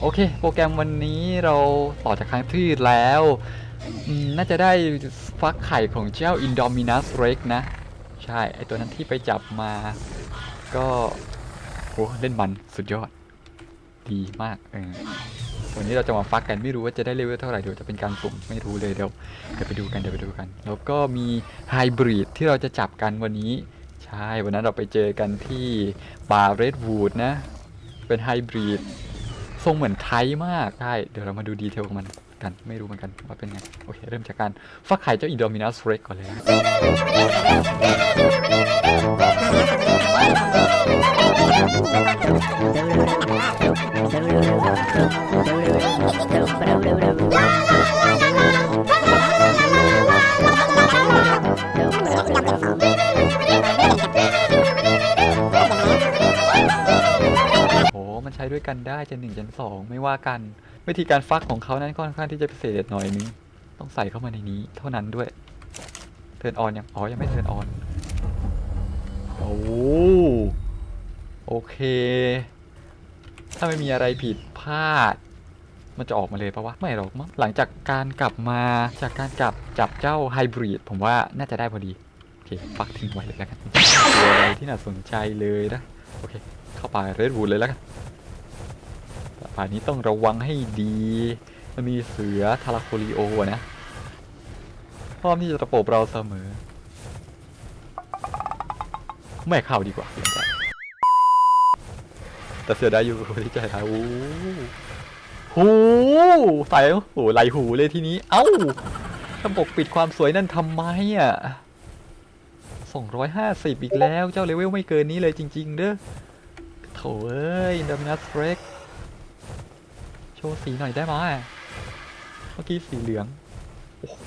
โอเค โปรแกรมวันนี้เราต่อจากครั้งที่แล้ว น่าจะได้ฟักไข่ของเจ้า Indominus Rex นะ ใช่ ไอตัวนั้นที่ไปจับมา ก็โอ้เล่นมันสุดยอด ดีมากเออวันนี้เราจะมาฟักกันไม่รู้ว่าจะได้เลเวลเท่าไหร่เดี๋ยวจะเป็นการสุ่มไม่รู้เลยเดี๋ยวเดี๋ยวไปดูกันเดี๋ยวไปดูกัน แล้วก็มีไฮบริดที่เราจะจับกันวันนี้ ใช่ วันนั้นเราไปเจอกันที่ป่าเรดวูดนะ เป็นไฮบริด ทรงเหมือนไทยมากใช่เดี๋ยวเรามาดูดีเทลของมันกันไม่รู้เหมือนกันว่าเป็นไง โอเค เริ่มจากการฟักไข่เจ้าอินโดมินัสเร็กก่อนเลยนะ ได้เจนหนึ่งเจนสองไม่ว่ากัน วิธีการฟักของเขานั้นค่อนข้างที่จะพิเศษหน่อยนึงต้องใส่เข้ามาในนี้เท่านั้นด้วยเทิร์นออนยังอ๋อยังไม่เทิร์นออนโอ้โอเค ถ้าไม่มีอะไรผิดพลาด มันจะออกมาเลยปะวะ ไม่หรอกมั้งหลังจากการกลับมาจากการกลับจับเจ้าไฮบริดผมว่าน่าจะได้พอดี โอเคฟักทิ้งไว้เลยแล้วกันตัวอะไรที่น่าสนใจเลยนะ โอเค เข้าป่าเรดวูดเลยแล้วกัน ป่านี้ต้องระวังให้ดีมันมีเสือทาราโคลิโอนะพร้อมที่จะประโปบเราเสมอ ไม่เข้าดีกว่าเสียใจแต่เสียดายอยู่ที่ใจท้ายโอ้โหใส่โอ้โหไหลหูเลยทีนี้ เอ้าถ้าปกปิดความสวยนั่นทำไมอะสองร้อยห้าสิบอีกแล้ว เจ้าเลเวลไม่เกินนี้เลยจริง ๆ เด้อโถเอ้ยดัมนัสเร็ก โชว์สีหน่อยได้ไหมเมื่อกี้สีเหลือง โอ้โห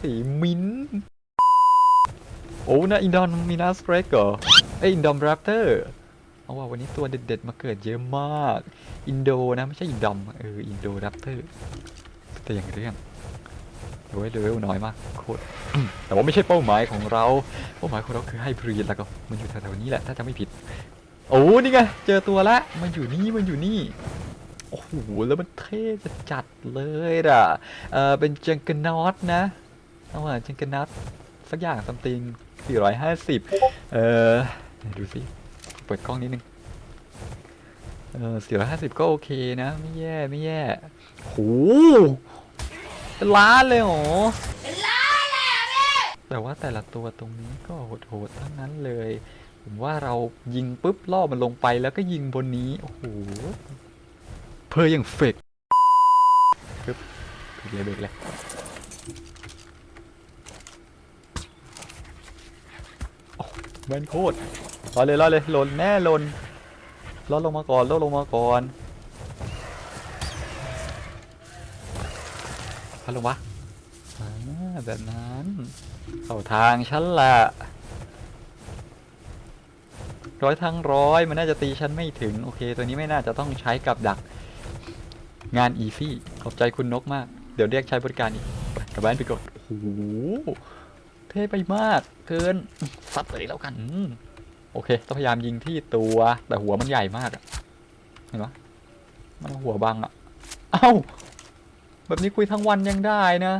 สีมิ้น โอ้นะอินดอนมีนัสเรกเหรอไอยอินดอมแรปเตอร์ เอาว่าวันนี้ตัวเด็ดๆ มาเกิดเยอะมาก อินโดนะ ไม่ใช่อินดอม เออ อินโดแรปเตอร์ แต่อย่างเรื่องโอ้ยเลเวลน้อยมากโคตร แต่ว่าไม่ใช่เป้าหมายของเรา เป้าหมายของเราคือให้บรีดแล้วก็มันอยู่แถวๆนี้แหละ ถ้าจะไม่ผิด โอ้ นี่ไง เจอตัวละ มันอยู่นี่ มันอยู่นี่ อ้โห แล้วมันเท่จะจัดเลยอะ เออเป็นจังเกิลนอตนะ เอาว่าจังเกิลนอตสักอย่างซัมติง450 เออไหนดูสิ เปิดกล้องนิดนึง เออ450 ก็โอเคนะ ไม่แย่ไม่แย่โหเป็นล้านเลยเหรอเป็นล้านเลยแต่ว่าแต่ละตัวตรงนี้ก็โหดๆทั้งนั้นเลยผมว่าเรายิงปุ๊บล่อมันลงไปแล้วก็ยิงบนนี้ โอ้โห เพออย่างเฟกปึ๊บเบรกเลยเบรกเลยโอ้แม่นโคตรรอเลยรอเลยหล่นแน่หล่นลดลงมาก่อนลดลงมาก่อนพัดลงวะอ่าแบบนั้น เข้าทางฉันละร้อยทั้งร้อยมันน่าจะตีฉันไม่ถึง โอเค ตัวนี้ไม่น่าจะต้องใช้กับดัก งานอีซี่ขอบใจคุณนกมาก เดี๋ยวเรียกใช้บริการอีกไปกลับบ้านไปก่อนโอ้โหเท่ไปมากเกินซัดเลยแล้วกันอืมโอเคต้องพยายามยิงที่ตัวแต่หัวมันใหญ่มากอะเห็นปะมันเอาหัวบังอะเอ้าแบบนี้คุยทั้งวันยังได้นะ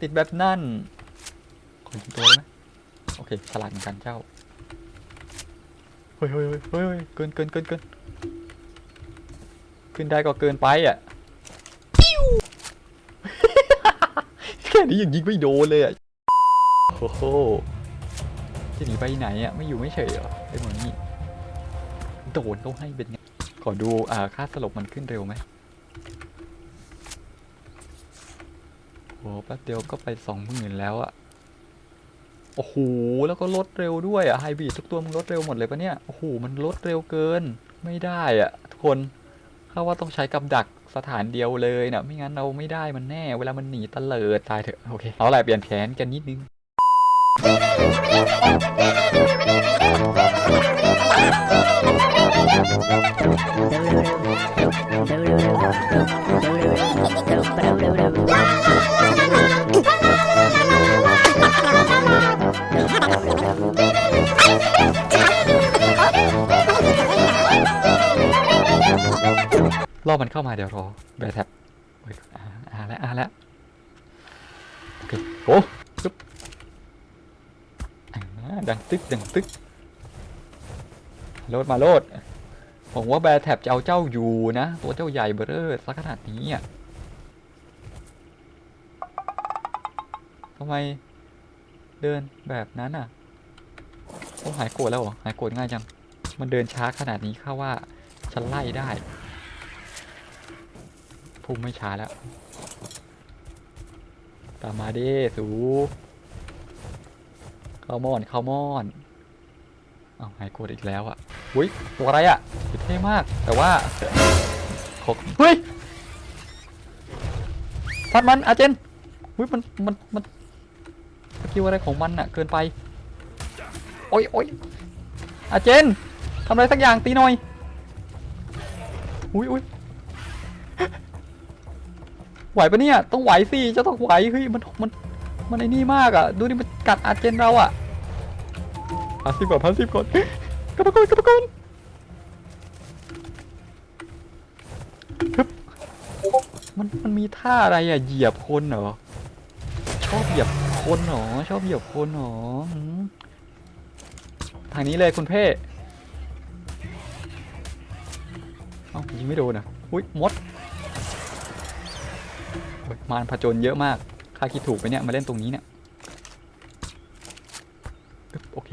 ติดแบบนั่นขอยิงตัวได้ไหมโอเคฉลาดเหมือนกันเจ้าเฮ้ยเฮ้ยเฮ้ยเฮ้ยเฮ้ยเกินเกินเกินเกิน ขึ้นได้ก็เกินไปอะแค่นี้ยังยิงไม่โดนเลยอะโอ้โหจะหนีไปไหนอะไม่อยู่ไม่เฉยเหรอไอ้หมอนี่โดนเขาให้เป็นไงขอดูอ่าค่าสลบมันขึ้นเร็วไหมโอ้แป๊บเดียวก็ไปสองหมื่นแล้วอะโอ้โห แล้วก็ลดเร็วด้วยอะไฮบริดทุกตัวมันลดเร็วหมดเลยปะเนี่ย โอ้โห มันลดเร็วเกิน ไม่ได้อะทุกคน ข้าว่าต้องใช้กับดักสถานเดียวเลยนะไม่งั้นเราไม่ได้มันแน่ เวลามันหนีตะเลิดตายเถอะ โอเค เอาอะไรเปลี่ยนแผนกันนิดนึงโร อมันเข้ามาเดี๋ยวรอแบร์แท็บอ่าอ่าแล้วอ่าแล้วโอเคโอ้ปึ๊บดังตึกดังตึกโลดมาโลดผมว่าแบร์แท็บจะเอาเจ้าอยู่นะ ตัวเจ้าใหญ่เบ้อร่อสักขนาดนี้อะทำไมเดินแบบนั้นอะโอ้หายโกรธแล้วเหรอหายโกรธง่ายจัง มันเดินช้าขนาดนี้ข้าว่าฉันไล่ได้ พุ่งไม่ช้าแล้ว ตามมาด้สูเข้ามอนเข้ามอนเอาหายโกรธอีกแล้วอะอุ้ยตัวอะไรอะเท่มาก แต่ว่าขอเฮ้ยทัดมันอาเจนอุ้ยมันมันมันสกิลอะไรของมันอะ เกินไป โอ้ยโอ้ยอาเจนทำอะไรสักอย่างตีหน่อยอุ้ยอุ้ย ไหวปะเนี่ย ต้องไหวสิจะต้องไหวเฮ้ยมันมันมันไอ้นี่มากอะ ดูดิมันกัดอาเจนเราอะพาสิบก่อนพาสิบก่อนกระปะกอนกระปะกอนฮึบมันมันมีท่าอะไรอะเหยียบคนเหรอชอบเหยียบคนเหรอชอบเหยียบคนเหรอหืมทางนี้เลยคุณเพ่เอ้ายิงไม่โดนอะอุ้ยมดโอ๊ย มารผจญเยอะมากข้าคิดถูกไปเนี่ย มาเล่นตรงนี้เนี่ยโอเค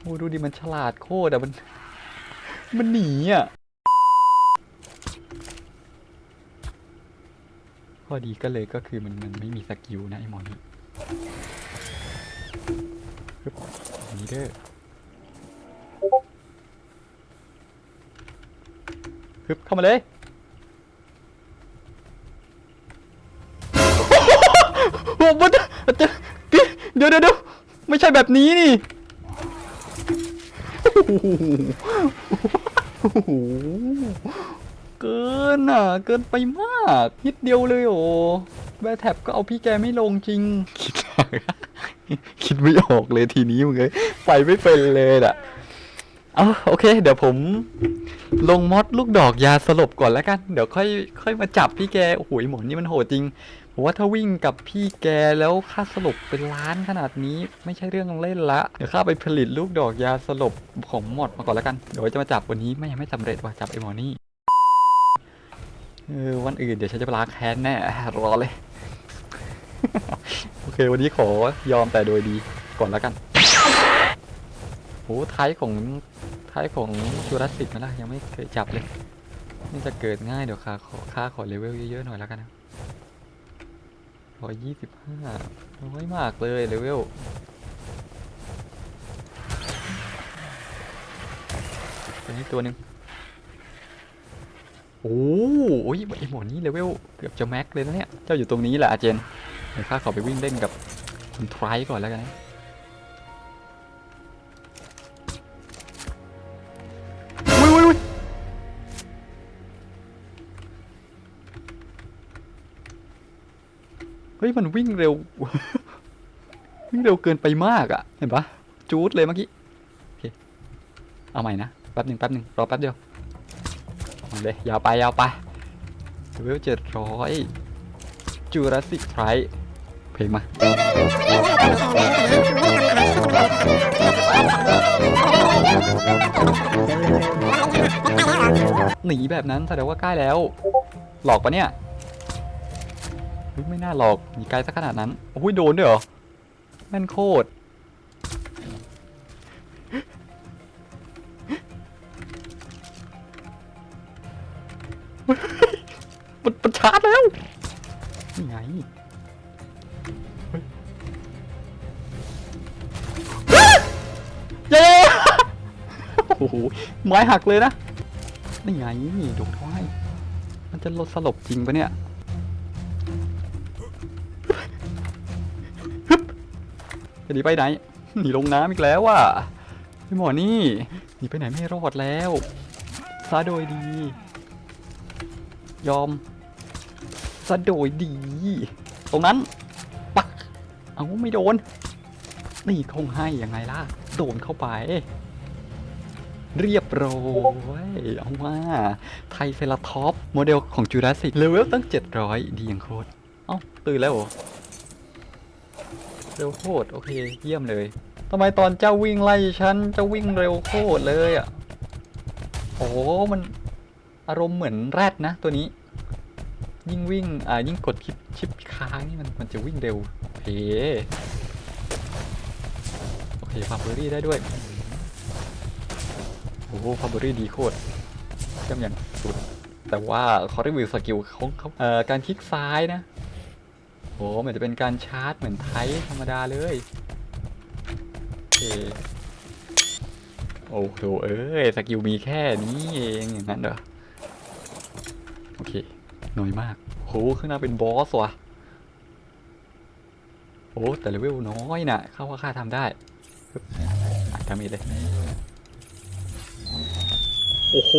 โอ้ดูดิมันฉลาดโคตรอะมัน มันหนีอะข้อดีก็เลยก็คือมันมันไม่มีสกิลนะไอ้หมอนี่อึ๊บนนี้เด้อ ฮึบเข้ามาเลย โอ้มันจะเดี๋ยวเดี๋ยวเดี๋ยวไม่ใช่แบบนี้นี่เกินอะ เกินไปมากนิดเดียวเลยโอ้แบร์แท็บก็เอาพี่แกไม่ลงจริง คิดคิดไม่ออกเลยทีนี้มึงเลยไปไม่เป็นเลยอะ เอาโอเค เดี๋ยวผมลงมอดลูกดอกยาสลบก่อนแล้วกัน เดี๋ยวค่อยค่อยมาจับพี่แก โอ้โหหมอนี่มันโหดจริง ผมว่าถ้าวิ่งกับพี่แกแล้วค่าสลบเป็นล้านขนาดนี้ ไม่ใช่เรื่องเล่นละ เดี๋ยวข้าไปผลิตลูกดอกยาสลบของหมดมาก่อนแล้วกัน เดี๋ยวจะมาจับวันนี้ไม่ยังไม่สำเร็จว่าจับไอ้หมอนี่เออวันอื่นเดี๋ยวฉันจะไปล้างแค้นแน่รอเลย โอเค วันนี้ขอยอมแต่โดยดีก่อนแล้วกัน อ้ท้ายของท้ายของจูราสสิกนะล่ะยังไม่เคยจับเลยนี่จะเกิดง่ายเดี๋ยวค่าขอค่าขอเลเวลเยอะๆหน่อยแล้วกันนะร้อยยี่สิบห้าน้อยมากเลยเลเวลตัวนี้ตัวหนึ่งโอ้โอ้ยไอหมอนี่เลเวลเกือบจะแม็กเลยนะเนี่ย เจ้าอยู่ตรงนี้แหละอาเจนเดี๋ยวข้าขอไปวิ่งเล่นกับคุณทรก่อนแล้วกันนะ ยมันวิ่งเร็ว วิ่งเร็วเกินไปมากอะ่ะเห็นปะจูดเลยเมื่อกี้โอเคเอาใหม่นะแป๊บหนึ่งแป๊บหนึ่งรอแป๊บเดียวเอาเลยยาวไปยาวไปเวลเจ็ดร้อยจูราสสิกไทรเพลงมาหนีแบบนั้นแสดงว่าใกล้แล้ว หลอกปะเนี่ย ฮ้ยไม่น่าหลอกมีไกลสักขนาดนั้นโอ้ยโดนด้วยเหรอแม่นโคตรมันมันชาร์จแล้วนี่ไงเย้โอ้โหไม้หักเลยนะนี่ไงโดนเขาให้มันจะลดสลบจริงปะเนี่ย จะหนีไปไหนหนีลงน้ำอีกแล้วอะพี่หมอนี่หนีไปไหนไม่รอดแล้วซะโดยดี ยอมซะโดยดี ตรงนั้น ปัก เอาไม่โดน นี่คงให้ยังไงล่ะ โดนเข้าไป เรียบร้อยเอามาไทเซราทอป โมเดลของจูราสสิกเลเวลตั้ง 700 ดีอย่างโคตร เอ้า ตื่นแล้วเหรอ เร็วโคตรโอเคเยี่ยมเลยทำไมตอนเจ้าวิ่งไล่ฉันเจ้าวิ่งเร็วโคตรเลยอะโอ้มันอารมณ์เหมือนแรดนะ ตัวนี้ ยิ่งวิ่งอ่ายิ่งกดชิปชิปค้างนี่มันมันจะวิ่งเร็วโอเคโอเคฟาร์เบอรี่ได้ด้วยโอ้โหฟาร์เบอรี่ดีโคตรเยี่ยมอย่างสุดแต่ว่าเขารีวิวสกิลของเขาเอ่อการคลิกซ้ายนะ อ้เหมือนจะเป็นการชาร์จเหมือนไทยธรรมดาเลยโอเคโอ้โหเอ้ยสกิลมีแค่นี้เองอย่างนั้นเหรอโอเคน้อยมากโหข้างหน้าเป็นบอสว่ะโอ้แต่เลเวลน้อยน่ะเข้าว่าค่าทำได้อัดดาเมจเลยโอ้โห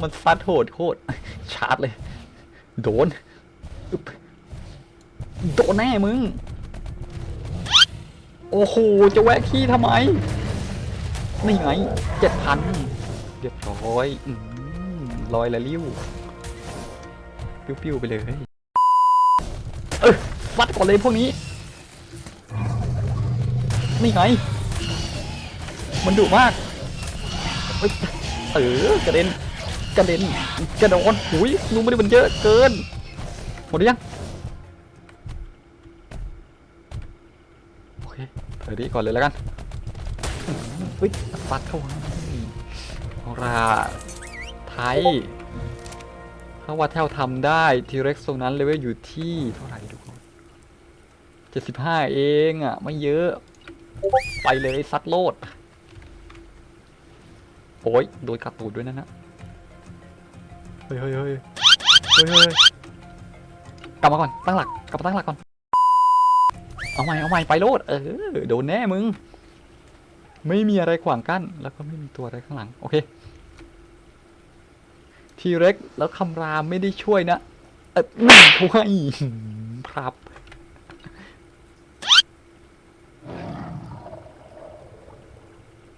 มันซัดโหดโคตรชาร์จเลย โดน โดนแน่มึง โอ้โห จะแวะขี้ทำไม นี่ไงเจ็ดพันเรียบร้อยลอยละลิ้ว ปิ้วๆไปเลย เออฟัดก่อนเลยพวกนี้ นี่ไง มันดุมาก เออกระเด็น กระเด็นกระโดดหุยนูไม่ได้มันเยอะเกิน หมดหรือยังโอเคเธอดีก่อนเลยแล้วกันเฮ้ยฟัดเข้ามาเอราไทยถ้าว่าแทวทำได้ทีเร็กตรงนั้นเลเวลอยู่ที่เท่าไหร่ทุกคนเจ็ดสิบห้าเองอะ ไม่เยอะ ไปเลยซัดโลด โอ้ย โดนกัดตูดด้วยนั่นนะ เฮ้ยเฮ้ยเฮ้ยเฮ้ยเฮ้ยกลับมาก่อนตั้งหลักกลับมาตั้งหลักก่อน เอาใหม่เอาใหม่ไปโลดเออโดนแน่มึง ไม่มีอะไรขวางกั้นแล้วก็ไม่มีตัวอะไรข้างหลังโอเคทีเร็กแล้วคำรามไม่ได้ช่วยนะเออไม่ช่วยครับ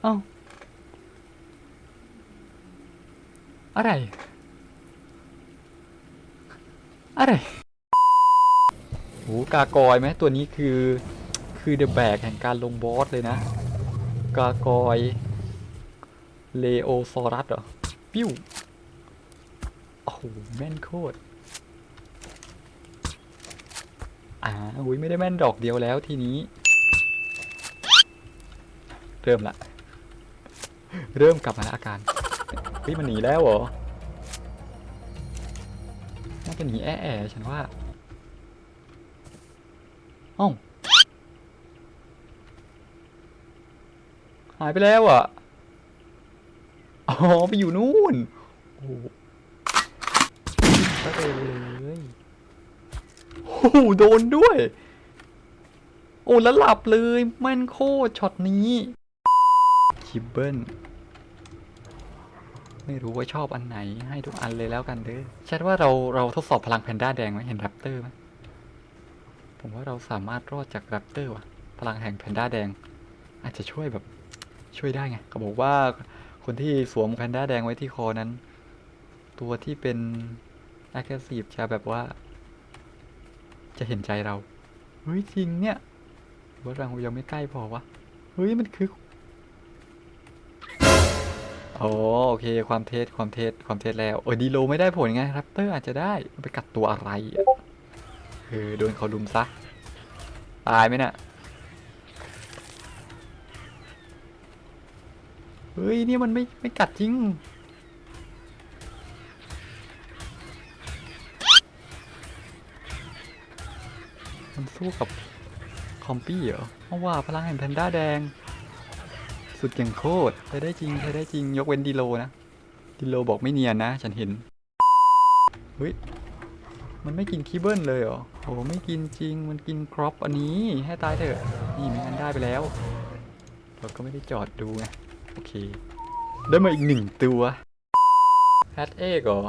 เอ้าอะไร อะไรโหกากอยไหมตัวนี้คือคือเดอะแบกแห่งการลงบอสเลยนะ กากอยเลโอซอรัสเหรอ ปิ้วโอ้โหแม่นโคตรอ่าอุ้ยไม่ได้แม่นดอกเดียวแล้วทีนี้ เริ่มละ เริ่มกลับมาแล้วอาการเฮ้ยมันหนีแล้วเหรอ จะหนีแอะๆฉันว่าเอ้หายไปแล้วอะ อ๋อ ไปอยู่นู่น โอ้ก็เลยโอ้โหโดนด้วย โอ้ แล้วหลับเลย แม่นโคตรช็อตนี้ คิบเบิล ไม่รู้ว่าชอบอันไหนให้ทุกอันเลยแล้วกันเด้อชัดว่าเราเราทดสอบพลังแพนด้าแดงไหมเห็นแรปเตอร์ไหมผมว่าเราสามารถรอดจากแรปเตอร์ว่ะ พลังแห่งแพนด้าแดง อาจจะช่วยแบบช่วยได้ไงเขาบอกว่าคนที่สวมแพนด้าแดงไว้ที่คอนั้น ตัวที่เป็น aggressive จะแบบว่า จะเห็นใจเราเฮ้ยจริงเนี่ยว่าเรายังไม่ใกล้พอวะเฮ้ยมันคือ โอ้โอเคความเท็จความเท็จความเท็จแล้วเออดีโลไม่ได้ผลไงแรปเตอร์อาจจะได้ไปกัดตัวอะไรเออโดนเขาลุมซะ ตายไหมนี่ยเฮ้ยนี่มันไม่ไม่กัดจริงมันสู้กับคอมปี้เหรอเพราะว่าพลังแห่งแพนด้าแดง สุดเก่งโคตรใช้ได้จริงใช้ได้จริงยกเว้นดีโลนะดีโลบอกไม่เนียนนะ ฉันเห็น เฮ้ย มันไม่กินคีเบิลเลยเหรอโอ้ไม่กินจริง มันกินครอปอันนี้ ให้ตายเถอะ นี่ไม่งั้นได้ไปแล้ว เราก็ไม่ได้จอดดูไง โอเค ได้มาอีกหนึ่งตัวแฮตเอกเหรอ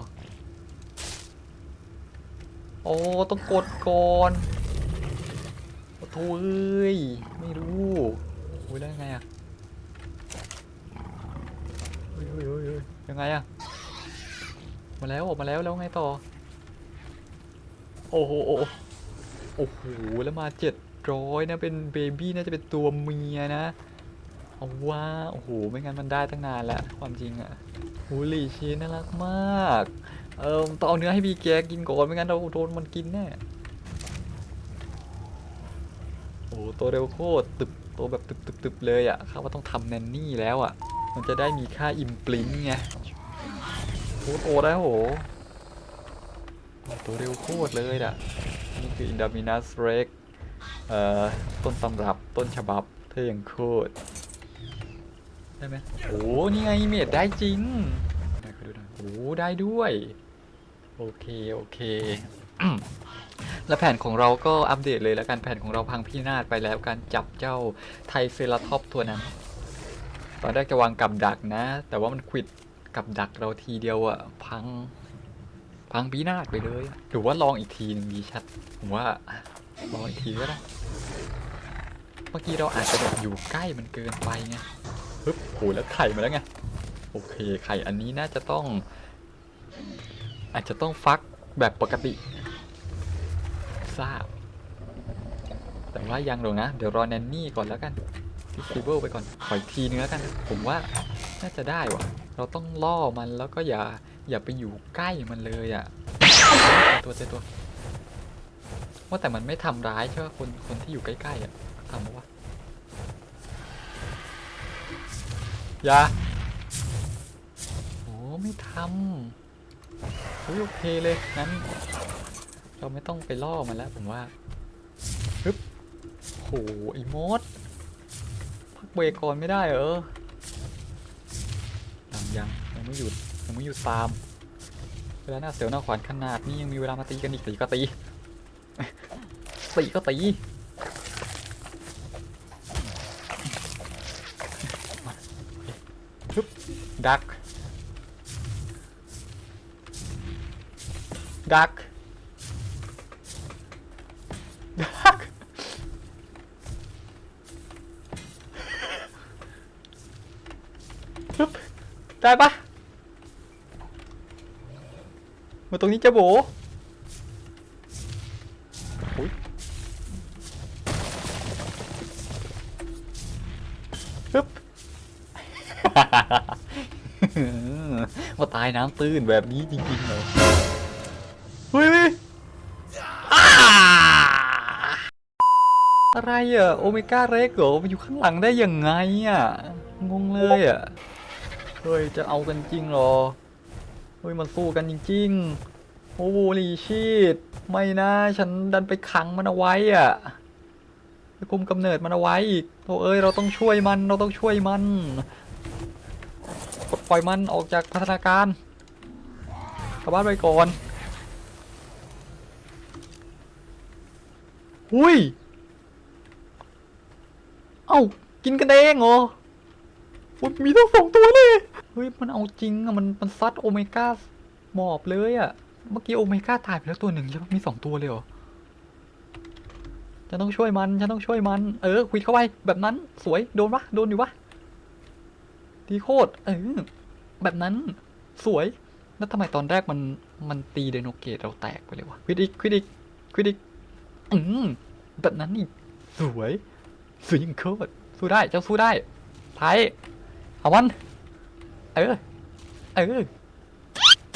โอ้ ต้องกดก่อนโถ่เอ้ย ไม่รู้โอ้ยได้ไงอะเฮ้ ยเฮ้ยเฮ้ยเฮ้ยยังไงอะมาแล้วออกมาแล้วแล้วไงต่อ โอ้โหโอ้โหโอ้โหแล้วมาเจ็ดร้อยนะเป็นเบบี้น่าจะเป็นตัวเมียนะเอาว่าโอ้โหไม่งั้นมันได้ตั้งนานแล้วความจริงอะหูหลีชีน่ารักมาก เออต้องเอาเนื้อให้พี่แกกินก่อนไม่งั้นเราโดนมันกินแน่โอ้โหตัวเร็วโคตรตึบตัวแบบตึบตึบตึบเลยอะ่ะข้าว่าต้องทำแนนนี่แล้วอะ่ะ มันจะได้มีค่าอิมปลินไงโคตรโอได้โหตัวเร็วโคตรเลยอะ นี่คืออินดามินัสเร็กเอ่อ ต้นตำรับต้นฉบับเท่ยังโคตรได้ไหมโอ้นี่ไงเมดได้จริงได้ขอดูน่อยโอ้ได้ด้วย โอเค โอเค แล้วแผนของเราก็อัปเดตเลยแล้วกันแผนของเราพังพินาศไปแล้วการจับเจ้าไทเซราท็อปตัวนั้น ตอนแรกจะวางกับดักนะ แต่ว่ามันควิดกับดักเราทีเดียวอะพัง พังพินาศไปเลย หรือว่าลองอีกทีหนึ่งดีชัด ผมว่าลองอีกทีก็ได้ เมื่อกี้เราอาจจะแบบอยู่ใกล้มันเกินไปไงปึ๊บโหแล้วไข่มาแล้วไง โอเคไข่อันนี้น่าจะต้อง อาจจะต้องฟักแบบปกติ ทราบ แต่ว่ายังหรอกนะ เดี๋ยวรอแนนนี่ก่อนแล้วกัน ดิสเบิลไปก่อนขออีกทีนึงแล้วกัน ผมว่าน่าจะได้วะเราต้องล่อมันแล้วก็อย่าอย่าไปอยู่ใกล้มันเลยอะ่ะตัวเจตัวว่าแต่มันไม่ทำร้ายใช่ไหมคนคนที่อยู่ใกล้ๆอะ่ะทำวะอย่าโอ้ไม่ทำอุ๊ยโอเคเลยงั้น เราไม่ต้องไปล่อมันแล้วผมว่าฮึบโหไอ้มด เบรกก่อนไม่ได้เหรอยังยังยังไม่หยุดยังไม่หยุดตาม เวลาหน้าเสียวหน้าขวานขนาดนี้ยังมีเวลามาตีกันอีกตีก็ตีตีก็ตีฮึบดักดัก ได้ปะมาตรงนี้จะโบอุ๊ยปึ๊บมาตายน้ำตื้นแบบนี้จริงๆเหรอเฮ้ยเฮ้ยอ้าอะไรอะ โอเมก้าเร็กเหรอมาอยู่ข้างหลังได้ยังไงอะ งงเลยอะ เฮ้ย จะเอากันจริงเหรอ เฮ้ย มันสู้กันจริงๆ โอ้โหลีชีตไม่นะ ฉันดันไปขังมันเอาไว้อะไปคุมกำเนิดมันเอาไว้อีกโธ่เอ้ย เราต้องช่วยมัน เราต้องช่วยมัน ปลดปล่อยมันออกจากพัฒนาการกลับบ้านไปก่อนหุ้ย เอ้า กินกันเองเหรอ โอ้ยมีทั้งสองตัวเลย เฮ้ย มันเอาจริงอะมันมันซัดโอเมก้าหมอบเลยอะเมื่อกี้โอเมก้าตายไปแล้วตัวหนึ่งใช่ปะมีสองตัวเลยเหรอฉันต้องช่วยมันฉันต้องช่วยมัน เออคุยเข้าไปแบบนั้นสวยโดนปะโดนอยู่ปะดีโคตรเออแบบนั้นสวยแล้วทำไมตอนแรกมันมันตีไดโนเกตเราแตกไปเลยวะควิดอีกควิดอีกควิดอีกอืมแบบนั้นนี่สวยสวยยิ่งโคตรสู้ได้เจ้าสู้ได้ไทย เอามัน เออ เออ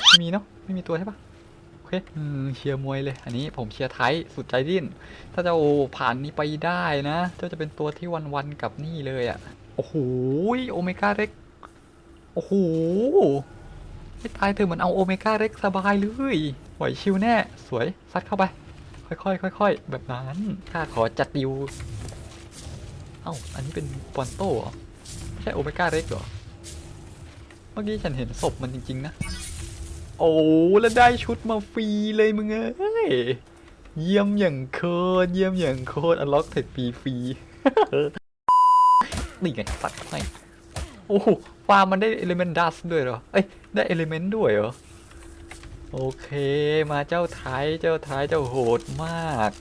ไม่มีเนาะ ไม่มีตัวใช่ปะโอเคอืมเชียร์มวยเลย อันนี้ผมเชียร์ไทยสุดใจดิ้น ถ้าเจ้าผ่านนี้ไปได้นะ เจ้าจะเป็นตัวที่วันๆกับนี่เลยอะ่ะ โอ้โห โอเมก้าเร็ก โอ้โห ไม่ตายเธอเหมือนเอาโอเมก้าเร็กสบายเลยไหวชิวแน่ สวย ซัดเข้าไป ค่อยๆ ค่อยๆ แบบนั้น ข้าขอจัดดิว เอ้า อันนี้เป็นปอนโต้เหรอ ใช่โอเมก้าเร็กเหรอ เมื่อกี้ฉันเห็นศพมันจริง ๆ นะ โอ้แล้วได้ชุดมาฟรีเลยมึงเอ้ย เยี่ยมอย่างโคตรเยี่ยมอย่างโคตรอันล็อกเทคฟรีฟรีนี่ไงตัดให้โอ้โหฟาร์มมันได้เอลิเมนต์ดัสด้วยเหรอ เอ้ย ได้เอลิเมนต์ด้วยเหรอ โอเค มาเจ้าไทยเจ้าไทยเจ้าโหดมาก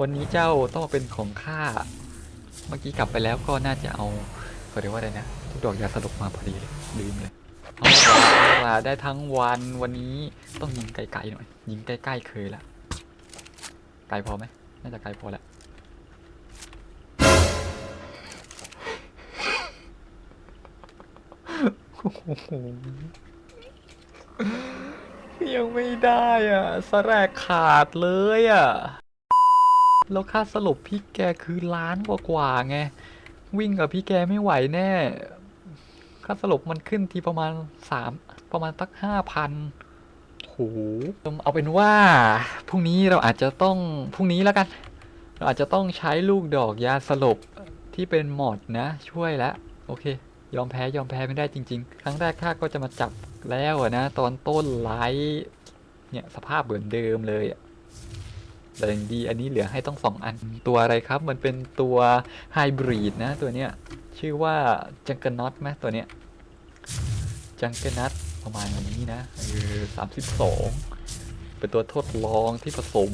วันนี้เจ้าต้องเป็นของข้า เมื่อกี้กลับไปแล้วก็น่าจะเอา เขาเรียกว่าอะไรนะทุกดอกยาสลบมาพอดีเลยลืมเลยเอาละได้ทั้งวันวันนี้ต้องยิงไกลๆหน่อย ยิงใกล้ๆเคยละไกลพอไหมน่าจะไกลพอแหละโอ้โหยังไม่ได้อะสแรกขาดเลยอะ แล้วค่าสลบพี่แกคือล้านกว่าๆไง วิ่งกับพี่แกไม่ไหวแน่ ค่าสลบมันขึ้นทีประมาณสามประมาณตักห้าพันโหเอาเป็นว่าพรุ่งนี้เราอาจจะต้องพรุ่งนี้แล้วกัน เราอาจจะต้องใช้ลูกดอกยาสลบที่เป็นหมอดนะ ช่วยแล้วโอเค ยอมแพ้ยอมแพ้ไม่ได้จริง ๆ ครั้งแรกข้าก็จะมาจับแล้วนะ ตอนต้นไลฟ์เนี่ยสภาพเหมือนเดิมเลยอะ แต่ยังดีอันนี้เหลือให้ต้องสองอันตัวอะไรครับ มันเป็นตัวไฮบริดนะตัวเนี้ยชื่อว่าจังเกิลน็อตไหมตัวเนี้ยจังเกิลน็อตประมาณนี้นะเออสามสิบสองเป็นตัวทดลองที่ผสม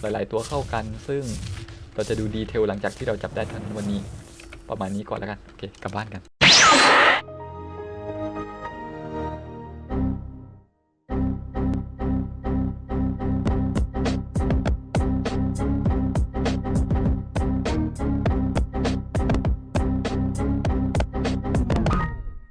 หลาย ๆ ตัวเข้ากัน ซึ่งเราจะดูดีเทลหลังจากที่เราจับได้ทันวันนี้ ประมาณนี้ก่อนแล้วกัน โอเค กลับบ้านกัน